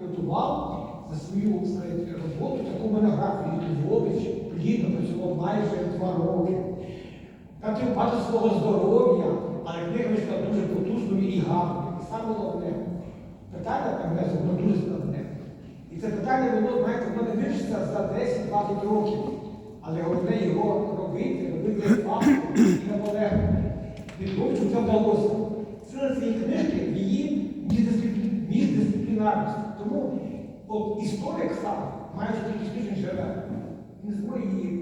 готував за свою сказати, роботу таку монографію Львович, плідно працював майже два роки. Там тим багато свого здоров'я, але книга вийшла дуже потужною і гарною. І саме головне, питання там внесено воно дуже складне. І це питання воно, знаєте, воно не вирішиться за 10-20 років. Але головне його робити, робити фактом і наполегливо. Відбувчу це вдалося. Сила цієї книжки в її міждисциплі- міждисциплінарності. От історик сам, маючи такий ступінь живе, не зможе її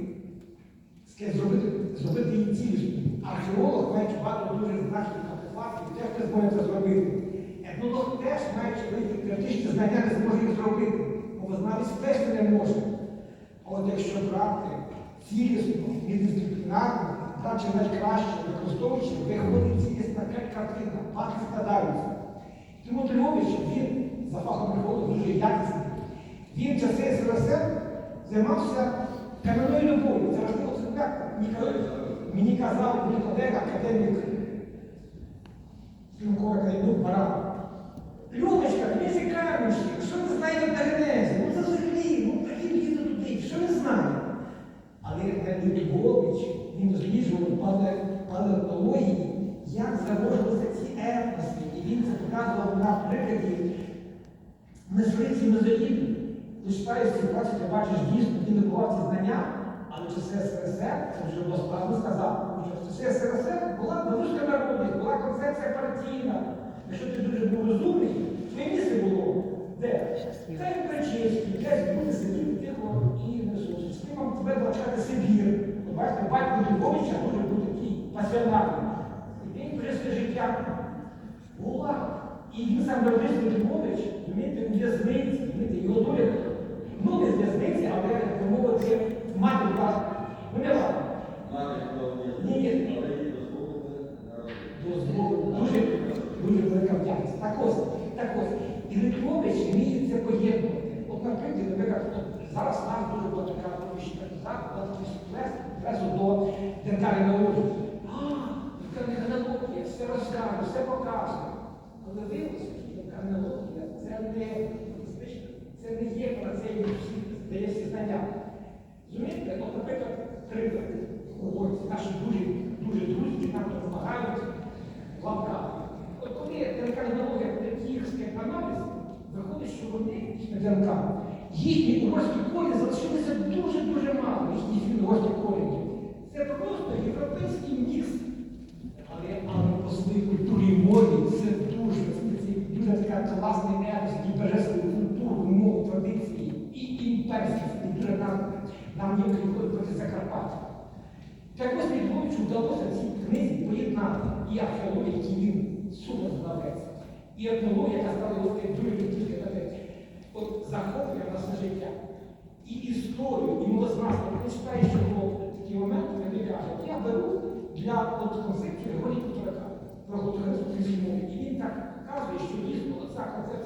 зробити, зробити її цілісною. Археолог, маючи багато дуже значних артефактів, теж не зможе це зробити. Етнолог теж, маючи великі теоретичні знання, не зможе їх зробити. Мовознавець теж це не може. А от якщо брати цілісно, міждисциплінарно, брати найкраще, використовуючи, виходить цілісна картина, факти складаються. Тому Львович, він за фахом приходу дуже якісний. Він часи СРСР займався кам'яною любов'ю. Це важливо сказати. Мені казав- мій колега, академік Співкова Кайну Баран. Він же камішник, що ви знаєте на генезі? Ну взагалі, ну такі літо туди, що ви знаєте? Але Львович, він досліджував пале- палеонтології, як зароджувалися ці етноси. І він це показував на прикладі мисливці Мезоліду. Ти читаєш ці праці, ти бачиш дійсно, він добував ці знання, але в часи СРСР, це вже сказати, тому що в СРСР була велика народність, була концепція партійна. Якщо ти дуже був розумний, твоє місце було де? Це в Кричівській, десь люди сиділи тихо і не слухали. З ким тебе навчати Сибір. Бачите, батько Львовича може бути такий пасіонарний. І він прийшли життя. Була. І він сам народився Львович, розумієте, в'язниці, його доля. Ну, не з в'язниці, але би мовити, мати була. Ну, не ладно. Ні, ні. Дозволу. Дуже, дуже велика вдячність. Так ось, так ось. І Литвович вміє це поєднувати. От, наприклад, наприклад, от зараз нас дуже така поміщена заклад, пресу до дентальної науки. А, дентальна все розкаже, все покаже. Але виявилося, що дентальнологія це не це не є панацеєю всіх, дає всі знання. Розумієте? От, наприклад, приклад. Ось наші дуже, дуже друзі, нам допомагають в лапках. От коли телеканологія їх аналіз, виходить, що вони ДНК, їхні угорські колі залишилися дуже-дуже мало, їхні угорські корені. Це просто європейський мікс. Але, але по своїй культурі і мові це дуже, це дуже така класний етос, який бере свою культуру, мову, традиції і імперськість, і дуже нам, нам є приходить проти Закарпаття. Так ось Львовичу вдалося в цій книзі поєднати і археологію, який він супер знавець, і етнологія, яка стала його такою дуже дуже от захоплює нас на життя. І історію, і мовознавство. Ти читаєш його такі моменти, вони кажуть, я беру для от, концепції Григорія Кутрака про гутаризм і він так показує, що дійсно ця концепція.